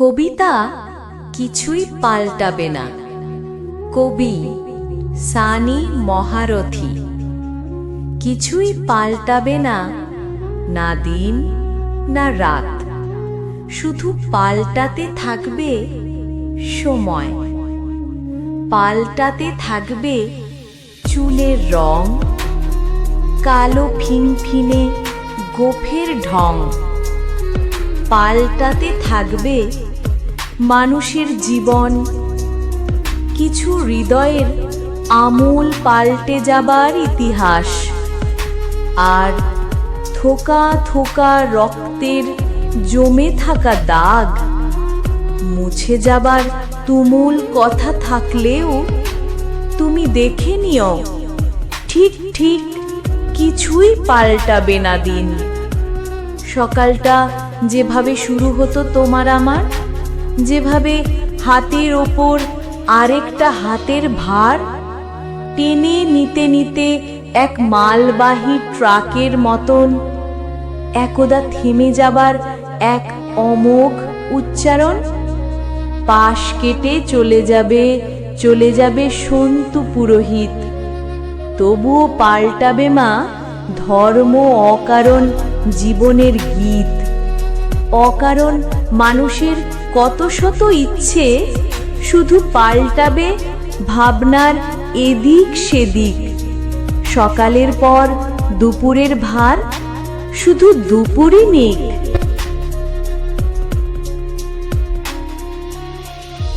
কবিতা কিছুই পাল্টাবে না। কবি সানি মহারথী। কিছুই পাল্টাবে না না দিন, না রাত। শুধু পাল্টাতে থাকবে সময়। পাল্টাতে থাকবে চুলের রং, কালো ফিনফিনে গোফের ঢং। পাল্টাতে থাকবে মানুষের জীবন। কিছু হৃদয়ের আমূল পাল্টে যাবার ইতিহাস। আর থোকা থোকা রক্তের জমে থাকা দাগ, মুছে যাবার তুমুল কথা থাকলেও তুমি দেখে নিও, ঠিক ঠিক কিছুই পাল্টাবে না দিন। সকালটা যেভাবে শুরু হতো তোমার আমার, যেভাবে হাতের ওপর আরেকটা হাতের ভার, টেনে নিতে নিতে এক মালবাহী ট্রাকের মতন একদা থেমে যাবার এক অমোঘ উচ্চারণ, পাশ কেটে চলে যাবে চলে যাবে সন্তু পুরোহিত। তবুও পাল্টাবে মা ধর্ম অকারণ জীবনের গীত। অকারণ মানুষের কত শত ইচ্ছে শুধু পাল্টাবে ভাবনার এদিক সেদিক। সকালের পর দুপুরের ভার শুধু দুপুরই নেই